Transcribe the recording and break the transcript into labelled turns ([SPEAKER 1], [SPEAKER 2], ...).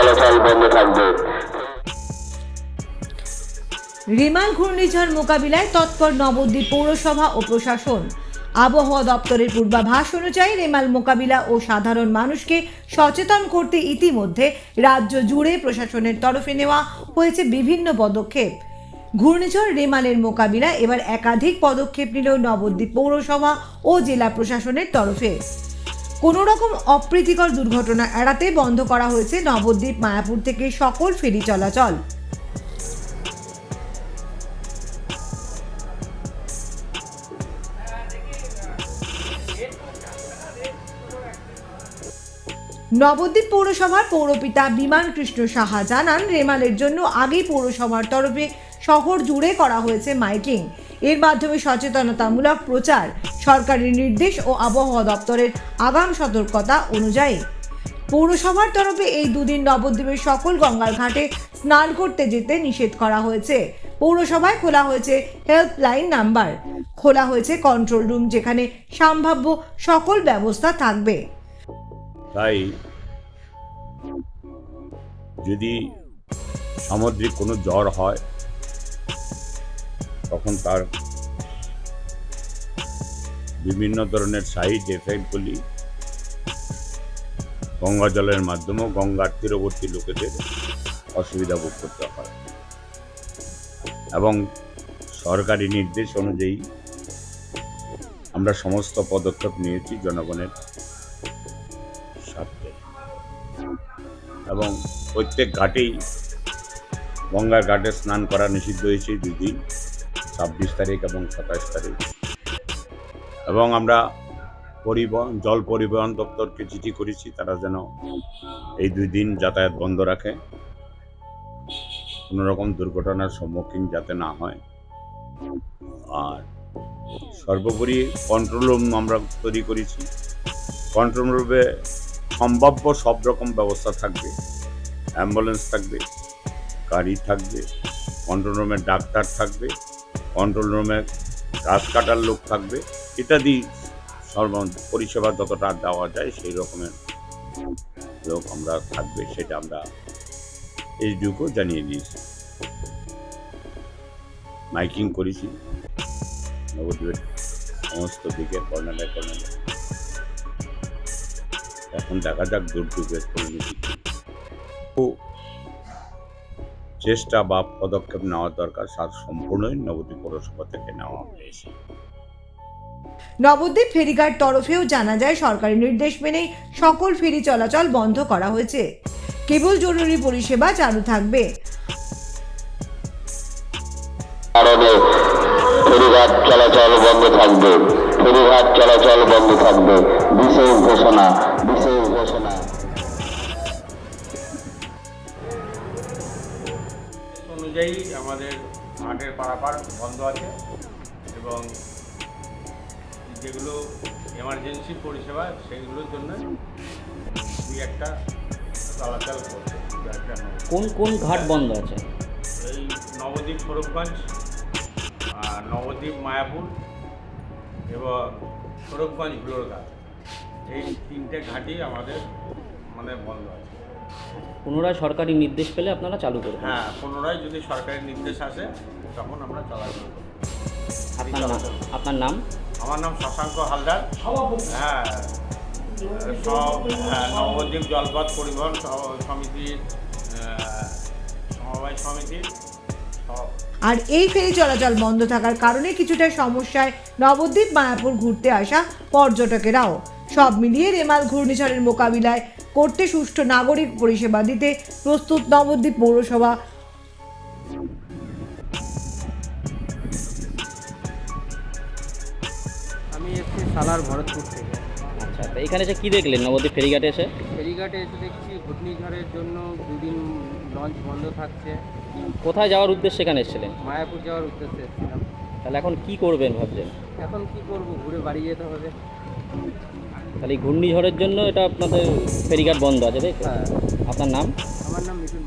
[SPEAKER 1] চলাচল বন্ধ থাকবে
[SPEAKER 2] রিমাল ঘূর্ণিঝড় মোকাবিলায় তৎপর নবদ্বীপ পৌরসভা ও প্রশাসন। আবহাওয়া দপ্তরের পূর্বাভাস অনুযায়ী রেমাল মোকাবিলা ও সাধারণ মানুষকে সচেতন করতে ইতিমধ্যে রাজ্য জুড়ে প্রশাসনের তরফে নেওয়া হয়েছে বিভিন্ন পদক্ষেপ। ঘূর্ণিঝড় রেমালের মোকাবিলা এবার একাধিক পদক্ষেপ নিল নবদ্বীপ পৌরসভা ও জেলা প্রশাসনের তরফে। কোনো রকম অপ্রীতিকর দুর্ঘটনা এড়াতে বন্ধ করা হয়েছে নবদ্বীপ, মায়াপুর থেকে সকল ফেরি চলাচল। নবদ্বীপ পৌরসভার পৌরপিতা বিমান কৃষ্ণ সাহা জানান, রেমালের জন্য আগেই পৌরসভার তরফে শহর জুড়ে করা হয়েছে মাইকিং। এর মাধ্যমে সচেতনতামূলক প্রচার, সরকারি নির্দেশ ও আবহাওয়া দপ্তরের আগাম সতর্কতা অনুযায়ী। পৌরসভার তরফে এই দুদিন নবদ্বীপের সকল গঙ্গার ঘাটে স্নান করতে যেতে নিষেধ করা হয়েছে। পৌরসভায় খোলা হয়েছে হেল্পলাইন নাম্বার। খোলা হয়েছে কন্ট্রোল রুম যেখানে সম্ভাব্য সকল ব্যবস্থা থাকবে।
[SPEAKER 3] তাই যদি সামুদ্রিক কোনো জ্বর হয় তখন তার বিভিন্ন ধরনের সাইড এফেক্টগুলি গঙ্গা জলের মাধ্যমেও গঙ্গার তীরবর্তী লোকেদের অসুবিধা ভোগ করতে হয়। এবং সরকারি নির্দেশ অনুযায়ী আমরা সমস্ত পদক্ষেপ নিয়েছি জনগণের স্বার্থে। এবং প্রত্যেক ঘাটেই গঙ্গার ঘাটে স্নান করা নিষিদ্ধ হয়েছে দুই দিন। ছাব্বিশ তারিখ এবং সাতাশ তারিখ। এবং আমরা পরিবহন, জল পরিবহন দপ্তরকে চিঠি করেছি, তারা যেন এই দুই দিন যাতায়াত বন্ধ রাখে। কোনো রকম দুর্ঘটনার সম্মুখীন যাতে না হয়। আর সর্বোপরি কন্ট্রোল রুম আমরা তৈরি করেছি। কন্ট্রোল রুমে সম্ভাব্য সব রকম ব্যবস্থা থাকবে। অ্যাম্বুলেন্স থাকবে, গাড়ি থাকবে কন্ট্রোল রুমে ডাক্তার থাকবে। কন্ট্রোল রুমে গাছ কাটার লোক থাকবে। ইত্যাদি সর্ব পরিষেবা যতটা দেওয়া যায় সেই রকমের লোক আমরা থাকবে, সেটা আমরা এইটুকু জানিয়ে দিয়েছি। মাইকিং করেছি। নবদ্বীপের সমস্ত দিকে কর্নারে এখন দেখা যাক দুর্যোগের পরিণতি। ও চেষ্টা বা পদক্ষেপ নেওয়া দরকার। সার সম্পূর্ণই নবদ্বীপ পৌরসভা থেকে নেওয়া হয়েছে।
[SPEAKER 2] নবদ্বীপ ফেরিঘাট তরফেও জানা যায় সরকারি নির্দেশ মেনেই সকল ফেরি চলাচল বন্ধ করা হয়েছে। কেবল জরুরি পরিষেবা চালু থাকবে।
[SPEAKER 1] কারণে ফেরিঘাট চলাচল বন্ধ থাকবে। ফেরিঘাট চলাচল বন্ধ থাকবে। বিশেষ ঘোষণা বিশেষ ঘোষণা।
[SPEAKER 4] অনুযায়ী আমাদের হাটের পারাপার বন্ধ আছে এবং যেগুলো এমার্জেন্সি পরিষেবা সেগুলোর জন্য দুই একটা চলাচল করছে।
[SPEAKER 5] কোন কোন ঘাট বন্ধ আছে?
[SPEAKER 4] এই নবদ্বীপ আর নবদ্বীপ মায়াপুর এবং স্বরূপগঞ্জ ঘাট এই তিনটে ঘাটই আমাদের মানে বন্ধ আছে।
[SPEAKER 5] পুনরায় সরকারি নির্দেশ পেলে আপনারা চালু করবেন
[SPEAKER 4] হ্যাঁ পুনরায় যদি সরকারি নির্দেশ আসে তখন আমরা করব
[SPEAKER 5] আপনার নাম আপনার নাম?
[SPEAKER 4] আমার নাম শশাঙ্ক হালদার। হ্যাঁ সব হ্যাঁ, নবদ্বীপ জলপথ পরিবহন সমিতির সমবায় সমিতির
[SPEAKER 2] আর এই ফেরি চলাচল বন্ধ থাকার কারণে কিছুটা সমস্যায় নবদ্বীপ মায়াপুর ঘুরতে আসা পর্যটকেরাও। সব মিলিয়ে রেমাল ঘূর্ণিঝড়ের মোকাবিলায় করতে সুষ্ঠু নাগরিক পরিষেবা দিতে প্রস্তুত নবদ্বীপ পৌরসভা।
[SPEAKER 6] আমি এসেছি সালার ভরতপুর থেকে।
[SPEAKER 5] আচ্ছা তো এখানে এসে কী দেখলেন নবদ্বীপ ফেরিঘাটে এসে?
[SPEAKER 6] ফেরিঘাটে এসে দেখছি ঘূর্ণিঝড়ের জন্য দুদিন লঞ্চ বন্ধ থাকছে।
[SPEAKER 5] কোথায় যাওয়ার উদ্দেশ্যে এখানে এসেছিলেন?
[SPEAKER 6] মায়াপুর যাওয়ার উদ্দেশ্যে এসেছিলাম।
[SPEAKER 5] তাহলে এখন কি করবেন ভাবছেন?
[SPEAKER 6] এখন কি করব? ঘুরে বাড়ি যেতে হবে।
[SPEAKER 5] তাহলে এই ঘূর্ণিঝড়ের জন্য এটা আপনাদের ফেরিঘাট বন্ধ আছে তাই
[SPEAKER 6] হ্যাঁ।
[SPEAKER 5] আপনার নাম?
[SPEAKER 6] আমার নাম মিঠুন